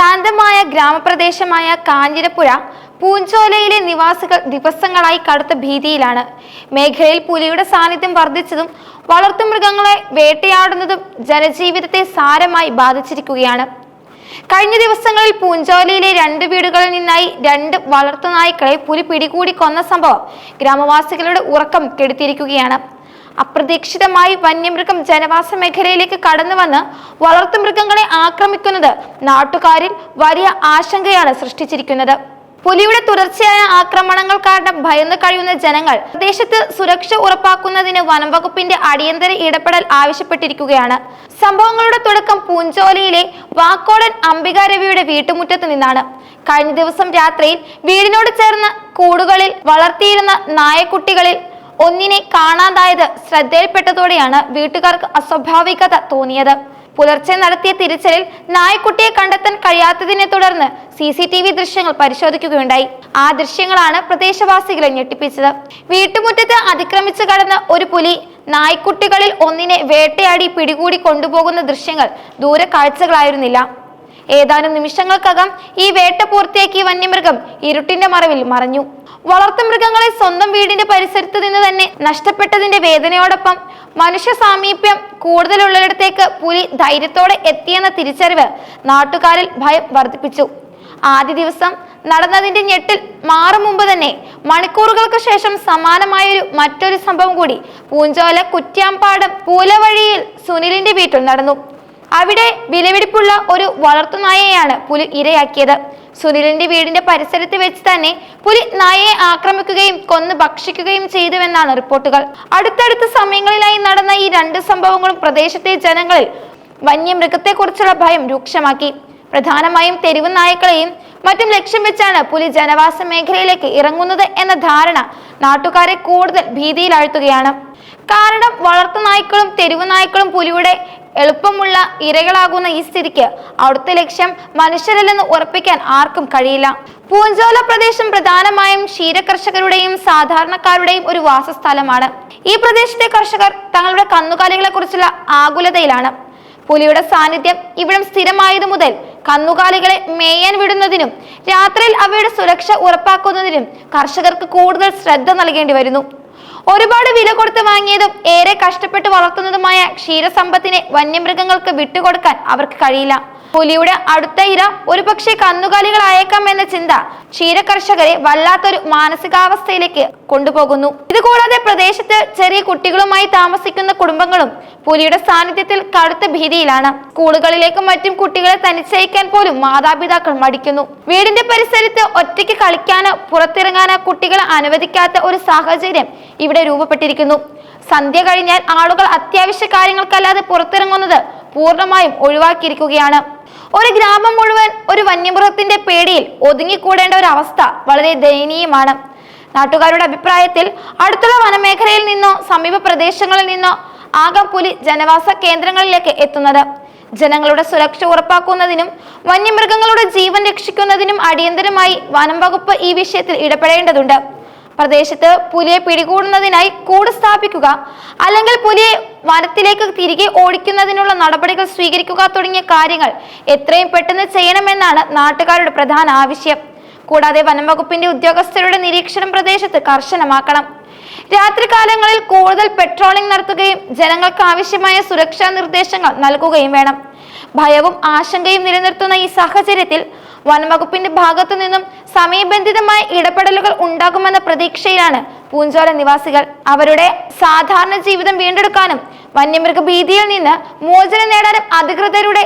ശാന്തമായ ഗ്രാമപ്രദേശമായ കാഞ്ഞിരപ്പുഴ പൂഞ്ചോലയിലെ നിവാസികൾ ദിവസങ്ങളായി കടുത്ത ഭീതിയിലാണ്. മേഖലയിൽ പുലിയുടെ സാന്നിധ്യം വർദ്ധിച്ചതും വളർത്തുമൃഗങ്ങളെ വേട്ടയാടുന്നതും ജനജീവിതത്തെ സാരമായി ബാധിച്ചിരിക്കുകയാണ്. കഴിഞ്ഞ ദിവസങ്ങളിൽ പൂഞ്ചോലയിലെ രണ്ട് വീടുകളിൽ നിന്നായി രണ്ട് വളർത്തുനായ്ക്കളെ പുലി പിടികൂടി കൊന്ന സംഭവം ഗ്രാമവാസികളുടെ ഉറക്കം കെടുത്തിയിരിക്കുകയാണ്. അപ്രതീക്ഷിതമായി വന്യമൃഗം ജനവാസ മേഖലയിലേക്ക് കടന്നു വന്ന് വളർത്തുമൃഗങ്ങളെ ആക്രമിക്കുന്നത് നാട്ടുകാരിൽ വലിയ ആശങ്കയാണ് സൃഷ്ടിച്ചിരിക്കുന്നത്. പുലിയുടെ തുടർച്ചയായ ആക്രമണങ്ങൾ കാരണം ഭയന്ന് കഴിയുന്ന ജനങ്ങൾ പ്രദേശത്ത് സുരക്ഷ ഉറപ്പാക്കുന്നതിന് വനം വകുപ്പിന്റെ അടിയന്തര ഇടപെടൽ ആവശ്യപ്പെട്ടിരിക്കുകയാണ്. സംഭവങ്ങളുടെ തുടക്കം പൂഞ്ചോലയിലെ വാക്കോടൻ അംബിക രവിയുടെ വീട്ടുമുറ്റത്ത് നിന്നാണ്. കഴിഞ്ഞ ദിവസം രാത്രിയിൽ വീടിനോട് ചേർന്ന കൂടുകളിൽ വളർത്തിയിരുന്ന നായക്കുട്ടികളിൽ ഒന്നിനെ കാണാതായത് ശ്രദ്ധയിൽപ്പെട്ടതോടെയാണ് വീട്ടുകാർക്ക് അസ്വാഭാവികത തോന്നിയത്. പുലർച്ചെ നടത്തിയ തിരച്ചിലിൽ നായ്ക്കുട്ടിയെ കണ്ടെത്താൻ കഴിയാത്തതിനെ തുടർന്ന് സി സി ടി വി ദൃശ്യങ്ങൾ പരിശോധിക്കുകയുണ്ടായി. ആ ദൃശ്യങ്ങളാണ് പ്രദേശവാസികളെ ഞെട്ടിപ്പിച്ചത്. വീട്ടുമുറ്റത്ത് അതിക്രമിച്ചു കടന്ന ഒരു പുലി നായ്ക്കുട്ടികളിൽ ഒന്നിനെ വേട്ടയാടി പിടികൂടി കൊണ്ടുപോകുന്ന ദൃശ്യങ്ങൾ ദൂരെ കാഴ്ചകളായിരുന്നില്ല ഏതാനും നിമിഷങ്ങൾക്കകം ഈ വേട്ട പൂർത്തിയാക്കിയ വന്യമൃഗം ഇരുട്ടിന്റെ മറവിൽ മറഞ്ഞു. വളർത്തുമൃഗങ്ങളെ സ്വന്തം വീടിന്റെ പരിസരത്ത് നിന്ന് തന്നെ നഷ്ടപ്പെട്ടതിന്റെ വേദനയോടൊപ്പം മനുഷ്യ സാമീപ്യം കൂടുതലുള്ളിടത്തേക്ക് പുലി ധൈര്യത്തോടെ എത്തിയെന്ന തിരിച്ചറിവ് നാട്ടുകാരിൽ ഭയം വർദ്ധിപ്പിച്ചു. ആദ്യ ദിവസം നടന്നതിന്റെ ഞെട്ടിൽ മാറും മുമ്പ് തന്നെ മണിക്കൂറുകൾക്ക് ശേഷം സമാനമായൊരു മറ്റൊരു സംഭവം കൂടി പൂഞ്ചോല കുറ്റ്യാമ്പാടം പൂലവഴിയിൽ സുനിലിന്റെ വീട്ടിൽ നടന്നു. അവിടെ വിലപിടിപ്പുള്ള ഒരു വളർത്തുനായയെയാണ് പുലി ഇരയാക്കിയത്. സുനിലിന്റെ വീടിന്റെ പരിസരത്ത് വെച്ച് തന്നെ പുലി നായയെ ആക്രമിക്കുകയും കൊന്ന് ഭക്ഷിക്കുകയും ചെയ്തുവെന്നാണ് റിപ്പോർട്ടുകൾ. അടുത്തടുത്ത സമയങ്ങളിലായി നടന്ന ഈ രണ്ട് സംഭവങ്ങളും പ്രദേശത്തെ ജനങ്ങളിൽ വന്യമൃഗത്തെക്കുറിച്ചുള്ള ഭയം രൂക്ഷമാക്കി. പ്രധാനമായും തെരുവ് നായ്ക്കളെയും മറ്റും ലക്ഷ്യം വെച്ചാണ് പുലി ജനവാസ മേഖലയിലേക്ക് ഇറങ്ങുന്നത് എന്ന ധാരണ നാട്ടുകാരെ കൂടുതൽ ഭീതിയിലാഴ്ത്തുകയാണ്. കാരണം വളർത്തു നായ്ക്കളും തെരുവ് നായ്ക്കളും പുലിയുടെ എളുപ്പമുള്ള ഇരകളാകുന്ന ഈ സ്ഥിതിക്ക് അവിടുത്തെ ലക്ഷ്യം മനുഷ്യരല്ലെന്ന് ഉറപ്പിക്കാൻ ആർക്കും കഴിയില്ല. പൂഞ്ചോല പ്രദേശം പ്രധാനമായും ക്ഷീരകർഷകരുടെയും സാധാരണക്കാരുടെയും ഒരു വാസസ്ഥലമാണ്. ഈ പ്രദേശത്തെ കർഷകർ തങ്ങളുടെ കന്നുകാലികളെ കുറിച്ചുള്ള ആകുലതയിലാണ്. പുലിയുടെ സാന്നിധ്യം ഇവിടം സ്ഥിരമായതു മുതൽ കന്നുകാലികളെ മേയാൻ വിടുന്നതിനും രാത്രിയിൽ അവയുടെ സുരക്ഷ ഉറപ്പാക്കുന്നതിനും കർഷകർക്ക് കൂടുതൽ ശ്രദ്ധ നൽകേണ്ടി വരുന്നു. ഒരുപാട് വില കൊടുത്ത് വാങ്ങിയതും ഏറെ കഷ്ടപ്പെട്ട് വളർത്തുന്നതുമായ ക്ഷീരസമ്പത്തിനെ വന്യമൃഗങ്ങൾക്ക് വിട്ടുകൊടുക്കാൻ അവർക്ക് കഴിയില്ല. പുലിയുടെ അടുത്ത ഇര ഒരുപക്ഷെ കന്നുകാലികളായേക്കാം എന്ന ചിന്ത ക്ഷീരകർഷകരെ വല്ലാത്തൊരു മാനസികാവസ്ഥയിലേക്ക് കൊണ്ടുപോകുന്നു. ഇതുകൂടാതെ പ്രദേശത്ത് ചെറിയ കുട്ടികളുമായി താമസിക്കുന്ന കുടുംബങ്ങളും പുലിയുടെ സാന്നിധ്യത്തിൽ കടുത്ത ഭീതിയിലാണ്. സ്കൂളുകളിലേക്കും മറ്റും കുട്ടികളെ തനിച്ചയക്കാൻ പോലും മാതാപിതാക്കൾ മടിക്കുന്നു. വീടിന്റെ പരിസരത്ത് ഒറ്റയ്ക്ക് കളിക്കാനോ പുറത്തിറങ്ങാനോ കുട്ടികളെ അനുവദിക്കാത്ത ഒരു സാഹചര്യം ഇവിടെ രൂപപ്പെട്ടിരിക്കുന്നു. സന്ധ്യ കഴിഞ്ഞാൽ ആളുകൾ അത്യാവശ്യ കാര്യങ്ങൾക്കല്ലാതെ പുറത്തിറങ്ങുന്നത് പൂർണമായും ഒഴിവാക്കിയിരിക്കുകയാണ്. ഒരു ഗ്രാമം മുഴുവൻ ഒരു വന്യമൃഗത്തിന്റെ പേടിയിൽ ഒതുങ്ങിക്കൂടേണ്ട ഒരു അവസ്ഥ വളരെ ദയനീയമാണ്. നാട്ടുകാരുടെ അഭിപ്രായത്തിൽ അടുത്തുള്ള വനമേഖലയിൽ നിന്നോ സമീപ പ്രദേശങ്ങളിൽ നിന്നോ ആകാം പുലി ജനവാസ കേന്ദ്രങ്ങളിലേക്ക് എത്തുന്നത്. ജനങ്ങളുടെ സുരക്ഷ ഉറപ്പാക്കുന്നതിനും വന്യമൃഗങ്ങളുടെ ജീവൻ രക്ഷിക്കുന്നതിനും അടിയന്തരമായി വനം വകുപ്പ് ഈ വിഷയത്തിൽ ഇടപെടേണ്ടതുണ്ട്. പ്രദേശത്ത് പുലിയെ പിടികൂടുന്നതിനായി കൂട് സ്ഥാപിക്കുക അല്ലെങ്കിൽ പുലിയെ വനത്തിലേക്ക് തിരികെ ഓടിക്കുന്നതിനുള്ള നടപടികൾ സ്വീകരിക്കുക തുടങ്ങിയ കാര്യങ്ങൾ എത്രയും പെട്ടെന്ന് ചെയ്യണമെന്നാണ് നാട്ടുകാരുടെ പ്രധാന ആവശ്യം. കൂടാതെ വനം വകുപ്പിന്റെ ഉദ്യോഗസ്ഥരുടെ നിരീക്ഷണം പ്രദേശത്ത് കർശനമാക്കണം. രാത്രികാലങ്ങളിൽ കൂടുതൽ പെട്രോളിംഗ് നടത്തുകയും ജനങ്ങൾക്ക് ആവശ്യമായ സുരക്ഷാ നിർദ്ദേശങ്ങൾ നൽകുകയും വേണം. ഭയവും ആശങ്കയും നിലനിർത്തുന്ന ഈ സാഹചര്യത്തിൽ വനംവകുപ്പിന്റെ ഭാഗത്തു നിന്നും സമയബന്ധിതമായ ഇടപെടലുകൾ ഉണ്ടാകുമെന്ന പ്രതീക്ഷയിലാണ് പൂഞ്ചോല നിവാസികൾ അവരുടെ സാധാരണ ജീവിതം വീണ്ടെടുക്കാനും വന്യമൃഗ ഭീതിയിൽ നിന്ന് മോചനം നേടാനും അധികൃതരുടെ